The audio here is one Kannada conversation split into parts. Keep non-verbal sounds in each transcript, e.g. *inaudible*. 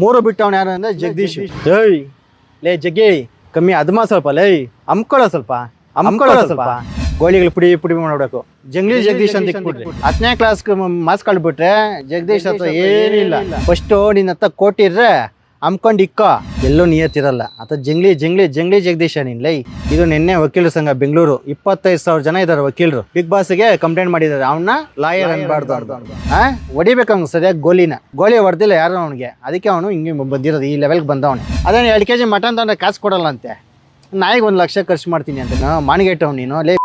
ಮೂರು ಬಿಟ್ಟವನು ಯಾರು ಅಂದ್ರೆ ಜಗದೀಶ್. ಏಯ್ ಲೇ ಜಗ್ಗಿ ಕಮ್ಮಿ ಅದ್ಮ ಸ್ವಲ್ಪ ಲೈ ಅಮ್ಕೊಳ್ಳೋ ಸ್ವಲ್ಪ ಅಮ್ಕೊಳ್ಳೋ ಸ್ವಲ್ಪ. ಗೋಳಿಗಳು ಪುಡಿ ಪುಡಿ ಮಾಡ್ಬೇಕು. ಜಂಗ್ಲಿ ಜಗದೀಶ್ ಅಂತ ಇಟ್ಬಿಟ್ರಿ ಹತ್ತನೇ ಕ್ಲಾಸ್ ಮಾಸ್ ಕಳ್ಬಿಟ್ರೆ ಜಗದೀಶ್ ಹತ್ರ ಏನಿಲ್ಲ. ಫಸ್ಟ್ ನಿನ್ನ ಹತ್ರ ಕೋಟಿರ್ರೆ ಅಮ್ಕೊಂಡು ಇಕ್ಕೋ. ಎಲ್ಲೂ ನಿಯತ್ತಿರಲ್ಲ. ಆತ ಜಂಗ್ಲಿ ಜಂಗ್ಲಿ ಜಂಗ್ಲಿ ಜಗದೀಶ ನೀನ್. ಲೈ ಇದು ನಿನ್ನೆ ವಕೀಲರ ಸಂಘ ಬೆಂಗಳೂರು. ಇಪ್ಪತ್ತೈದು ಸಾವಿರ ಜನ ಇದ್ದಾರೆ ವಕೀಲರು. ಬಿಗ್ ಬಾಸ್ಗೆ ಕಂಪ್ಲೇಂಟ್ ಮಾಡಿದ್ದಾರೆ ಅವನ್ನ ಲಾಯರ್ ಅನ್ಬಾರ್ದು ಆ? ಹೊಡಿಬೇಕು ಅವ್ನು ಸರಿಯಾಗಿ ಗೋಲಿನ. ಗೋಲಿ ಹೊಡೆದಿಲ್ಲ ಯಾರು ಅವನಿಗೆ. ಅದಕ್ಕೆ ಅವನು ಹಿಂಗೆ ಬಂದಿರೋದು. ಈ ಲೆವೆಲ್ಗೆ ಬಂದವನು. ಅದೇ ಎರಡು ಕೆ ಜಿ ಮಟನ್ ತಂದ್ರೆ ಕಾಸು ಕೊಡಲ್ಲ ಅಂತೆ. ನಾಯಿಗೆ ಒಂದು ಲಕ್ಷ ಖರ್ಚು ಮಾಡ್ತೀನಿ ಅಂತ. ಮಾಣಿಗೆಟ್ಟವ್ ನೀನು. *laughs* ಲೇ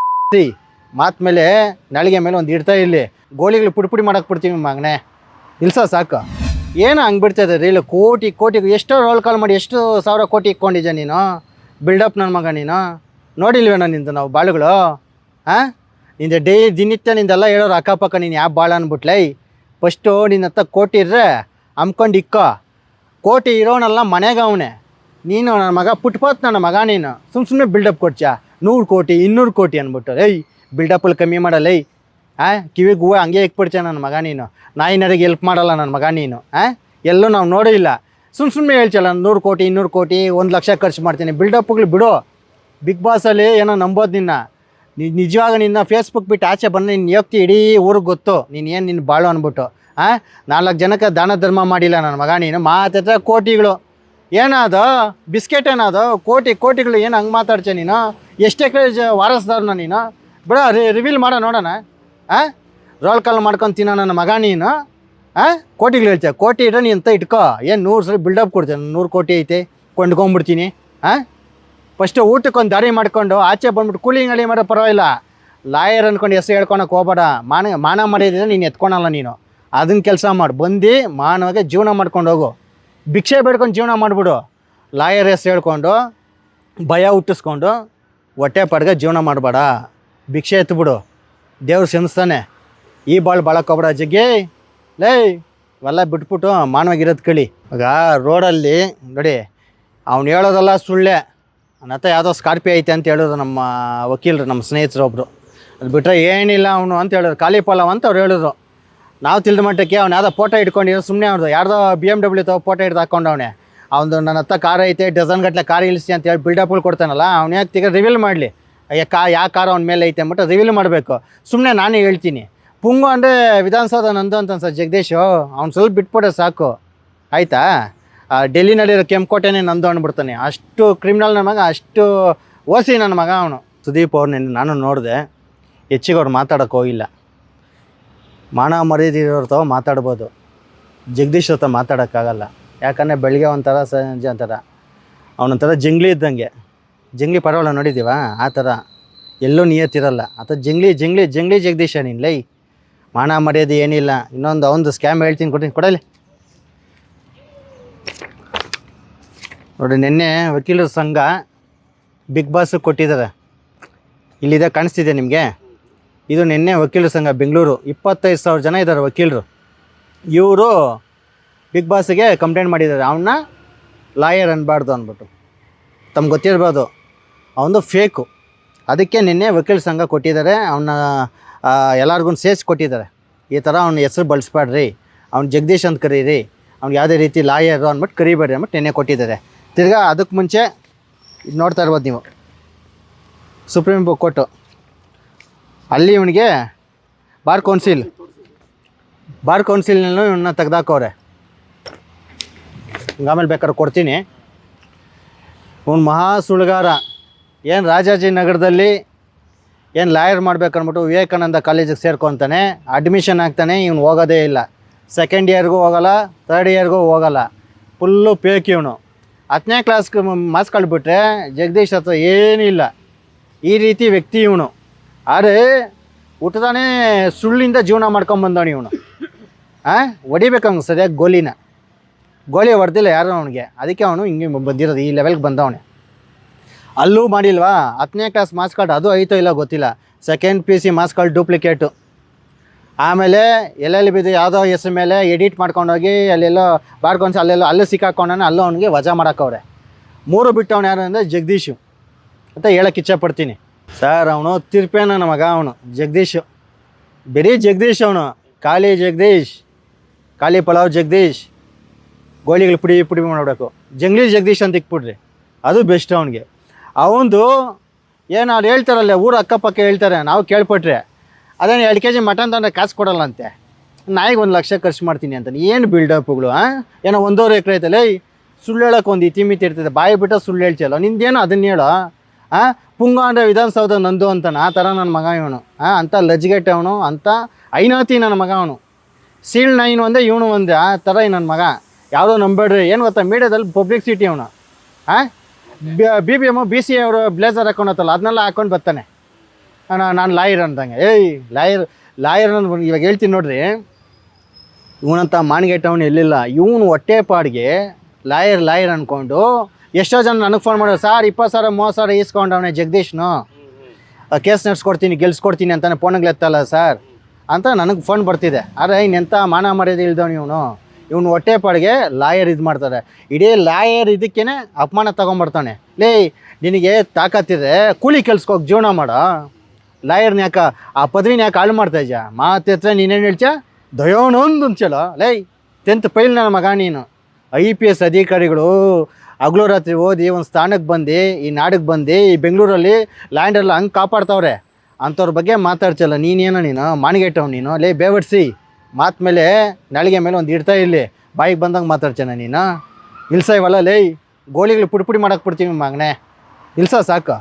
ಮಾತ್ ಮೇಲೆ ನಾಳಿಗೆ ಮೇಲೆ ಒಂದು ಇಡ್ತಾ ಇಲ್ಲಿ ಗೋಲಿಗಳು ಪುಡಿ ಪುಡಿ ಮಾಡಕ್ಕೆ ಬಿಡ್ತೀವಿ ಮಗನೇ. ನಿಲ್ಸ ಸಾಕು. ಏನು ಹಂಗೆ ಬಿಡ್ತದೆ ಇಲ್ಲ, ಕೋಟಿ ಕೋಟಿ, ಎಷ್ಟೋ ರೋಲ್ ಕಾಲ್ ಮಾಡಿ ಎಷ್ಟು ಸಾವಿರ ಕೋಟಿ ಇಕ್ಕೊಂಡಿದ್ಯಾ ನೀನು? ಬಿಲ್ಡಪ್ ನನ್ನ ಮಗ ನೀನು? ನೋಡಿಲ್ವೇನೋ ನಿಂದು ನಾವು ಬಾಳುಗಳು? ಹಾಂ ನಿಂದ ಡೈ ದಿನಿತ್ಯ ನಿಂದೆಲ್ಲ ಹೇಳೋರು ಅಕ್ಕಪಕ್ಕ ನೀನು ಯಾವ ಬಾಳ ಅಂದ್ಬಿಟ್ಲೆ ಫಸ್ಟು ನಿನ್ನ ಹತ್ತ ಕೋಟಿ ಇರ್ರೆ ಅಂಬ್ಕೊಂಡು ಇಕ್ಕೋ. ಕೋಟಿ ಇರೋನಲ್ಲ ಮನೆಗೆ ಅವನೇ. ನೀನು ನನ್ನ ಮಗ, ಪುಟ್ಪಾತ್ ನನ್ನ ಮಗ ನೀನು. ಸುಮ್ಮ ಸುಮ್ಮನೆ ಬಿಲ್ಡಪ್ ಕೊಡ್ಚಾ ನೂರು ಕೋಟಿ, ಇನ್ನೂರು ಕೋಟಿ ಅಂದ್ಬಿಟ್ಟು ಏಯ್ ಬಿಲ್ಡಪ್ಪಲ್ಲಿ ಕಮ್ಮಿ ಮಾಡಲ್ಲ ಆ? ಕಿವಿಗೆ ಹೂವು ಹಂಗೆ ಇಕ್ಬಿಡ್ತೀಯ ನನ್ನ ಮಗ ನೀನು. ನಾಯಿನರಿಗೆ ಎಲ್ಪ್ ಮಾಡಲ್ಲ ನನ್ನ ಮಗ ನೀನು, ಆ? ಎಲ್ಲೂ ನಾವು ನೋಡಿಲ್ಲ ಸುಮ್ಮ ಸುಮ್ಮನೆ ಹೇಳ್ಚಲ್ಲ ನೂರು ಕೋಟಿ, ಇನ್ನೂರು ಕೋಟಿ, ಒಂದು ಲಕ್ಷ ಖರ್ಚು ಮಾಡ್ತೀನಿ. ಬಿಲ್ಡಪ್ಗಳು ಬಿಡು. ಬಿಗ್ ಬಾಸಲ್ಲಿ ಏನೋ ನಂಬೋದು ನಿನ್ನ. ನಿಜವಾಗ ನಿನ್ನ ಫೇಸ್ಬುಕ್ ಬಿಟ್ಟು ಆಚೆ ಬಂದು ನಿನ್ನ ಯೋಗ್ತಿ ಇಡೀ ಊರಿಗೆ ಗೊತ್ತು. ನೀನು ಏನು ನಿನ್ನ ಬಾಳು ಅಂದ್ಬಿಟ್ಟು ಆ? ನಾಲ್ಕು ಜನಕ್ಕೆ ದಾನ ಧರ್ಮ ಮಾಡಿಲ್ಲ ನನ್ನ ಮಗ ನೀನು. ಮಾತಾಡ್ತಾ ಕೋಟಿಗಳು. ಏನದು, ಬಿಸ್ಕೆಟ್ ಏನದು, ಕೋಟಿ, ಕೋಟಿಗಳು ಏನು ಹಂಗೆ ಮಾತಾಡ್ತೀಯ ನೀನು? ಎಷ್ಟೇ ವಾರಸ್ದಾರನ ನೀನು? ಬಿಡ ರಿವೀಲ್ ಮಾಡೋ, ನೋಡೋಣ. ಆ? ರೋಲ್ ಕಾಲ್ ಮಾಡ್ಕೊಂಡು ತಿನ್ನೋ ನನ್ನ ಮಗ ನೀನು? ಆ? ಕೋಟಿಗಳು ಹೇಳ್ತೀಯ? ಕೋಟಿ ಇಡ ನೀನು ಅಂತ ಇಟ್ಕೋ. ಏನು ನೂರು ಸಲ ಬಿಲ್ಡಪ್ ಕೊಡ್ತೀನಿ ನೂರು ಕೋಟಿ ಐತೆ, ಕೊಂಡ್ಕೊಂಬಿಡ್ತೀನಿ, ಆ? ಫಸ್ಟು ಊಟಕ್ಕೊಂದು ದಾರಿ ಮಾಡ್ಕೊಂಡು ಆಚೆ ಬಂದ್ಬಿಟ್ಟು ಕೂಲಿಂಗ್ ಅಳಿ ಮಾಡೋ ಪರವಾಗಿಲ್ಲ. ಲಾಯರ್ ಅಂದ್ಕೊಂಡು ಹೆಸರು ಹೇಳ್ಕೊಳಕ್ಕೆ ಹೋಗ್ಬೇಡ. ಮಾನ ಮಾನ ಮಾಡಿದ್ರೆ ನೀನು ಎತ್ಕೊಳಲ್ಲ ನೀನು. ಅದನ್ನ ಕೆಲಸ ಮಾಡಿ. ಬಂದು ಮಾನವಾಗಿ ಜೀವನ ಮಾಡ್ಕೊಂಡು ಹೋಗು. ಭಿಕ್ಷೆ ಬೇಡ್ಕೊಂಡು ಜೀವನ ಮಾಡಿಬಿಡು. ಲಾಯರ್ ಹೆಸರು ಹೇಳ್ಕೊಂಡು, ಭಯ ಹುಟ್ಟಿಸ್ಕೊಂಡು, ಹೊಟ್ಟೆ ಪಡ್ಗೆ ಜೀವನ ಮಾಡಬೇಡ. ಭಿಕ್ಷೆ ಎತ್ಬಿಡು. ದೇವ್ರು ಸೆನ್ಸ್ತಾನೆ ಈ ಬಾಳು ಬಾಳಕ್ಕೋಗ್ಬೇಡ ಜಗ್ಗಿ. ಲೇ, ಇವೆಲ್ಲ ಬಿಟ್ಬಿಟ್ಟು ಮಾನವಾಗಿರೋದು ಕಳಿ. ಈಗ ರೋಡಲ್ಲಿ, ನೋಡಿ, ಅವ್ನು ಹೇಳೋದಲ್ಲ ಸುಳ್ಳೆ. ನತ್ತ ಯಾವುದೋ ಸ್ಕಾರ್ಪಿಯೋ ಐತೆ ಅಂತ ಹೇಳೋದು ನಮ್ಮ ವಕೀಲರು, ನಮ್ಮ ಸ್ನೇಹಿತರು ಒಬ್ಬರು ಅದು ಬಿಟ್ಟರೆ ಏನಿಲ್ಲ ಅವನು ಅಂತ ಹೇಳಿದ್ರು ಖಾಲಿ ಪಲಾವ್ ಅಂತ ಅವ್ರು ಹೇಳಿದ್ರು ನಾವು ತಿಳಿದ ಮಟ್ಟಕ್ಕೆ ಅವ್ನು ಯಾವುದೋ ಫೋಟೋ ಇಟ್ಕೊಂಡಿರೋ ಸುಮ್ಮನೆ ಅವ್ರದ್ದು ಯಾರ್ದೋ ಬಿ ಎಂ ಡಬ್ಲ್ಯೂ ತಗೋ ಫೋಟೋ ಹಿಡ್ದು ಹಾಕೊಂಡವನೇ ಅವನು. ನನ್ನ ಹತ್ತ ಕಾರ್ ಐತೆ ಡಜನ್ ಗಟ್ಟಲೆ ಕಾರ್ ಇಳಿಸಿ ಅಂತ ಹೇಳಿ ಬಿಲ್ಡಪ್ಗಳು ಕೊಡ್ತಾನಲ್ಲ, ಅವ್ನು ಯಾಕೆ ರಿವೀಲ್ ಮಾಡಲಿ? ಕಾ ಯಾವ ಕಾರ ಅವ್ನ ಮೇಲೆ ಐತೆ ಅಂದ್ಬಿಟ್ಟು ರಿವೀಲ್ ಮಾಡಬೇಕು. ಸುಮ್ಮನೆ ನಾನೇ ಹೇಳ್ತೀನಿ. ಪುಂಗು ಅಂದರೆ ವಿಧಾನಸೌಧ ನಂದು ಅಂತ ಸರ್ ಜಗದೀಶು. ಅವ್ನು ಸ್ವಲ್ಪ ಬಿಟ್ಬಿಡೋ ಸಾಕು. ಆಯಿತಾ? ಡೆಲ್ಲಿನಲ್ಲಿರೋ ಕೆಂಪುಕೋಟೆನೇ ನಂದು ಅಂದ್ಬಿಡ್ತಾನೆ ಅಷ್ಟು ಕ್ರಿಮಿನಲ್ ನನ್ನ ಮಗ, ಅಷ್ಟು ಓಸಿ ನನ್ನ ಮಗ ಅವನು. ಸುದೀಪ್ ಅವ್ರನ್ನ ನಾನು ನೋಡಿದೆ, ಹೆಚ್ಚಿಗೆ ಅವ್ರು ಮಾತಾಡೋಕೆ ಹೋಗಿಲ್ಲ. ಮಾನ ಮರ್ಯಾದೆ ಇರೋರ್ ತಾವ ಮಾತಾಡ್ಬೋದು. ಜಗದೀಶ್ ಹತ್ರ ಮಾತಾಡೋಕ್ಕಾಗಲ್ಲ. ಯಾಕಂದರೆ ಬೆಳಗ್ಗೆ ಒಂಥರ ಸಂಜೆ ಒಂಥರ. ಅವನೊಂಥರ ಜಂಗ್ಲಿ ಇದ್ದಂಗೆ. ಜಂಗ್ಲಿ ಪರವಾಗಿಲ್ಲ ನೋಡಿದ್ದೀವ? ಆ ಥರ. ಎಲ್ಲೂ ನಿಯತ್ತಿರಲ್ಲ. ಆತ ಜಂಗ್ಲಿ ಜಂಗ್ಲಿ ಜಂಗ್ಲಿ ಜಗದೀಶ ನೀನು ಲೈ. ಮಾನ ಮರ್ಯಾದೆ ಏನಿಲ್ಲ. ಇನ್ನೊಂದು ಅವನದು ಸ್ಕ್ಯಾಮ್ ಹೇಳ್ತೀನಿ, ಕೊಡ್ತೀನಿ. ಕೊಡಲಿ. ನೋಡಿ, ನಿನ್ನೆ ವಕೀಲರ ಸಂಘ ಬಿಗ್ ಬಾಸ್ ಕೊಟ್ಟಿದ್ದಾರೆ. ಇಲ್ಲಿದೆ, ಕಾಣಿಸ್ತಿದೆ ನಿಮಗೆ? ಇದು ನಿನ್ನೆ ವಕೀಲರ ಸಂಘ, ಬೆಂಗಳೂರು. ಇಪ್ಪತ್ತೈದು ಸಾವಿರ ಜನ ಇದ್ದಾರೆ ವಕೀಲರು. ಇವರು ಬಿಗ್ ಬಾಸ್ಗೆ ಕಂಪ್ಲೇಂಟ್ ಮಾಡಿದ್ದಾರೆ. ಅವನ್ನ ಲಾಯರ್ ಅನ್ಬಾರ್ದು ಅಂದ್ಬಿಟ್ಟು. ತಮ್ಗೆ ಗೊತ್ತಿರ್ಬೋದು. ಅವನು ಫೇಕು ಅದಕ್ಕೆ ನಿನ್ನೆ ವಕೀಲ ಸಂಘ ಕೊಟ್ಟಿದ್ದಾರೆ ಅವನ್ನ ಎಲ್ಲರಿಗೂ ಸೇರಿಸಿ ಕೊಟ್ಟಿದ್ದಾರೆ. ಈ ಥರ ಅವ್ನ ಹೆಸರು ಬಳಸ್ಬೇಡ್ರಿ ಅವ್ನು ಜಗದೀಶ್ ಅಂತ ಕರೀರಿ ಅವ್ನಿಗೆ ಯಾವುದೇ ರೀತಿ ಲಾಯರು ಅಂದ್ಬಿಟ್ಟು ಕರಿಬೇಡ್ರಿ ಅಂದ್ಬಿಟ್ಟು ನಿನ್ನೆ ಕೊಟ್ಟಿದ್ದಾರೆ. ತಿರ್ಗಾ ಅದಕ್ಕೆ ಮುಂಚೆ ಇದು ನೋಡ್ತಾ ಇರ್ಬೋದು ನೀವು. ಸುಪ್ರೀಂ ಕೋರ್ಟು ಅಲ್ಲಿ ಇವನಿಗೆ ಬಾರ್ ಕೌನ್ಸಿಲ್. ಬಾರ್ ಕೌನ್ಸಿಲ್ನಲ್ಲೂ ಇವನ್ನ ತೆಗ್ದಾಕವ್ರೆ. ಆಮೇಲೆ ಬೇಕಾದ್ರೆ ಕೊಡ್ತೀನಿ. ಇವನು ಮಹಾ ಸುಳ್ಗಾರ. ಏನು ರಾಜಾಜಿನಗರದಲ್ಲಿ ಏನು ಲಾಯರ್ ಮಾಡ್ಬೇಕನ್ಬಿಟ್ಟು ವಿವೇಕಾನಂದ ಕಾಲೇಜಿಗೆ ಸೇರ್ಕೊತಾನೆ ಅಡ್ಮಿಷನ್ ಆಗ್ತಾನೆ, ಇವನು ಹೋಗೋದೇ ಇಲ್ಲ. ಸೆಕೆಂಡ್ ಇಯರ್ಗೂ ಹೋಗಲ್ಲ ತರ್ಡ್ ಇಯರ್ಗೂ ಹೋಗಲ್ಲ. ಫುಲ್ಲು ಪೇಕ್ ಇವನು. ಹತ್ತನೇ ಕ್ಲಾಸ್ಗೆ ಮಾಸ್ಕ್ ಕಳ್ಬಿಟ್ರೆ ಜಗದೀಶ್ ಹತ್ರ ಏನಿಲ್ಲ ಈ ರೀತಿ ವ್ಯಕ್ತಿ ಇವನು. ಆದರೆ ಹುಟ್ಟದಾನೆ ಸುಳ್ಳಿಂದ ಜೀವನ ಮಾಡ್ಕೊಂಬಂದವನು ಇವನು. ಹಾಂ ಹೊಡಿಬೇಕು ಅವ್ನು ಸರಿಯಾಗಿ ಗೋಲಿನ. ಗೋಲಿ ಹೊಡೆದಿಲ್ಲ ಯಾರು ಅವನಿಗೆ. ಅದಕ್ಕೆ ಅವನು ಹಿಂಗೆ ಬಂದಿರೋದು, ಈ ಲೆವೆಲ್ಗೆ ಬಂದವನೆ. ಅಲ್ಲೂ ಮಾಡಿಲ್ವಾ? ಹತ್ತನೇ ಕ್ಲಾಸ್ ಮಾರ್ಕ್ಸ್ ಕಾರ್ಡ್ ಅದು ಐತೋ ಇಲ್ಲ ಗೊತ್ತಿಲ್ಲ. Second P C marks card duplicate ಆಮೇಲೆ ಎಲ್ಲೆಲ್ಲಿ ಬಿದ್ದು ಯಾವುದೋ ಹೆಸ್ರು ಮೇಲೆ ಎಡಿಟ್ ಮಾಡ್ಕೊಂಡೋಗಿ ಅಲ್ಲೆಲ್ಲೋ ಬಾಡ್ಕೊಂಡು ಅಲ್ಲೆಲ್ಲೋ ಅಲ್ಲೇ ಸಿಕ್ಕಾಕೊಂಡಾನೆ ಅಲ್ಲೂ ಅವನಿಗೆ ವಜಾ ಮಾಡೋಕ್ಕವ್ರೆ. ಮೂರು ಬಿಟ್ಟವನು ಯಾರು ಅಂದರೆ ಜಗದೀಶು ಅಂತ ಹೇಳಕ್ಕೆ ಇಚ್ಛಪಡ್ತೀನಿ. ಸರ್ ಅವನು ತಿರ್ಪೇನ ನಮಗ ಮಗ ಅವನು, ಜಗದೀಶು. ಬರೀ ಜಗದೀಶ್ ಅವನು. ಖಾಲಿ ಜಗದೀಶ್. ಖಾಲಿ ಪಲಾವ್ ಜಗದೀಶ್. ಗೋಳಿಗಳು ಪುಡಿ ಪುಡಿ ಮಾಡಬೇಕು ಜಂಗ್ಲಿ ಜಗದೀಶ್ ಅಂತ ಇಕ್ಬಿಡ್ರಿ. ಅದು ಬೆಸ್ಟ್ ಅವನಿಗೆ. ಅವಂದು ಏನು ಅವ್ರು ಹೇಳ್ತಾರಲ್ಲ, ಊರು ಅಕ್ಕಪಕ್ಕ ಹೇಳ್ತಾರೆ, ನಾವು ಕೇಳ್ಪಟ್ರೆ. ಅದೇನು ಎರಡು ಕೆ ಜಿ ಮಟನ್ ತಂದ್ರೆ ಕಾಸು ಕೊಡಲ್ಲ ಅಂತೆ ನಾಯಿಗೆ ಒಂದು ಲಕ್ಷ ಖರ್ಚು ಮಾಡ್ತೀನಿ ಅಂತ. ಏನು ಬಿಲ್ಡಪ್ಗಳು ಹಾಂ ಏನೋ ಒಂದೂವರೆ ಎಕರೆ ಐತಲ್ಲ ಸುಳ್ಳು ಹೇಳೋಕೆ ಒಂದು ಇತಿಮಿತಿ ಇರ್ತದೆ ಬಾಯಿ ಬಿಟ್ಟು ಸುಳ್ಳು ಹೇಳ್ತಿಯಲ್ಲ, ನಿಂದೇನು ಅದನ್ನ ಹೇಳೋ ಹಾಂ ಪುಂಗ ಅಂದರೆ ವಿಧಾನಸೌಧ ನಂದು ಅಂತಾನೆ, ಆ ಥರ ನನ್ನ ಮಗ ಇವನು ಹಾಂ ಅಂತ ಲಜ್ಗೆಟ್ ಅವನು, ಅಂತ ಐನಾತಿ ನನ್ನ ಮಗ ಅವನು. ಸೀಳ್ ನೈನು ಒಂದೇ, ಇವನು ಒಂದೇ, ಆ ಥರ ನನ್ನ ಮಗ. ಯಾವುದೋ ನಂಬೇಡ್ರಿ ಏನು ಗೊತ್ತಾ, ಮೀಡಿಯಾದಲ್ಲಿ ಪಬ್ಲಿಕ್ ಸಿಟಿ ಅವನು ಹಾಂ B B M B C ಅವರು ಬ್ಲೇಸರ್ ಹಾಕೊಂಡತ್ತಲ್ಲ, ಅದನ್ನೆಲ್ಲ ಹಾಕೊಂಡು ಬರ್ತಾನೆ. ನಾನು ಲಾಯರ್ ಅಂದಂಗೆ. ಏಯ್ ಲಾಯರ್ ಲಾಯರ್ ಅನ್ನೋದು ಇವಾಗ ಹೇಳ್ತೀನಿ ನೋಡ್ರಿ. ಇವನಂತ ಮಾಣಿಗೆ ಟೌನ್ ಎಲ್ಲಿಲ್ಲ. ಇವನು ಹೊಟ್ಟೆ ಪಾಡಿಗೆ ಲಾಯರ್ ಲಾಯರ್ ಅಂದ್ಕೊಂಡು ಎಷ್ಟೋ ಜನ ನನಗೆ ಫೋನ್ ಮಾಡೋರು ಸರ್, ಇಪ್ಪತ್ತು ಸಾವಿರ, ಮೂವತ್ತು ಸಾವಿರ ಈಸ್ಕೊಂಡವನೇ ಜಗದೀಶ್ನು. ಕೇಸ್ ನಡೆಸ್ಕೊಡ್ತೀನಿ, ಗೆಲ್ಸ್ಕೊಡ್ತೀನಿ ಅಂತಾನೆ ಫೋನಿಗೆ ಎತ್ತಲ್ಲ ಸರ್. ಅಂತ ನನಗೆ ಫೋನ್ ಬರ್ತಿದೆ. ಆದರೆ ಇನ್ನೆಂಥ ಮಾನ ಮರ್ಯಾದೆ ಇಲ್ದವನು ಇವನು. ಇವನು ಹೊಟ್ಟೆ ಪಾಡಿಗೆ ಲಾಯರ್ ಇದು ಮಾಡ್ತಾರೆ ಇಡೀ ಲಾಯರ್ ಇದಕ್ಕೇನೆ ಅಪಮಾನ ತೊಗೊಂಬರ್ತಾನೆ ಲೇ, ನಿನಗೆ ತಾಕತ್ತಿದೆ ಕೂಲಿ ಕೆಲ್ಸಕ್ಕೆ ಜೀವನ ಮಾಡೋ. ಲಾಯರ್ನ ಯಾಕೆ, ಆ ಪದವಿನ ಯಾಕೆ ಹಾಳು ಮಾಡ್ತಾ ಇದ್ಯಾ? ಮಾತು ಹತ್ರ ನೀನೇನು ಹೇಳ್ತೀಯ? ದಯೋನೊಂದು ಚಲೋ ಲೈ ಟೆಂತ್ ಫೈಲ್ ನನ್ನ ಮಗ ನೀನು. ಐ ಪಿ ಎಸ್ ಅಧಿಕಾರಿಗಳು ಹಗಲು ರಾತ್ರಿ ಓದಿ ಒಂದು ಸ್ಥಾನಕ್ಕೆ ಬಂದು, ಈ ನಾಡಿಗೆ ಬಂದು, ಈ ಬೆಂಗಳೂರಲ್ಲಿ ಲ್ಯಾಂಡೆಲ್ಲ ಹಂಗೆ ಕಾಪಾಡ್ತಾವ್ರೆ. ಅಂಥವ್ರ ಬಗ್ಗೆ ಮಾತಾಡ್ಸಲ್ಲ ನೀನೇನೋ ನೀನು? ಮಾಣಿಗೆಟ್ಟವ್ ನೀನು? ಲೇ, ಬೇವಡ್ಸಿ. ಮಾತು ಮೇಲೆ ನಾಳಿಗೆ ಮೇಲೆ ಒಂದು ಇಡ್ತಾ ಇರಲಿ. ಬಾಯಿಗೆ ಬಂದಂಗೆ ಮಾತಾಡ್ತಾನೆ ನೀನು? ಇಲ್ಸ ಇವಲ್ಲ ಲೈ, ಗೋಳಿಗಳು ಪುಡಿ ಪುಡಿ ಮಾಡಕ್ಕೆ ಬಿಡ್ತೀನಿ ಮಗನೇ. ಇಲ್ಸ ಸಾಕು?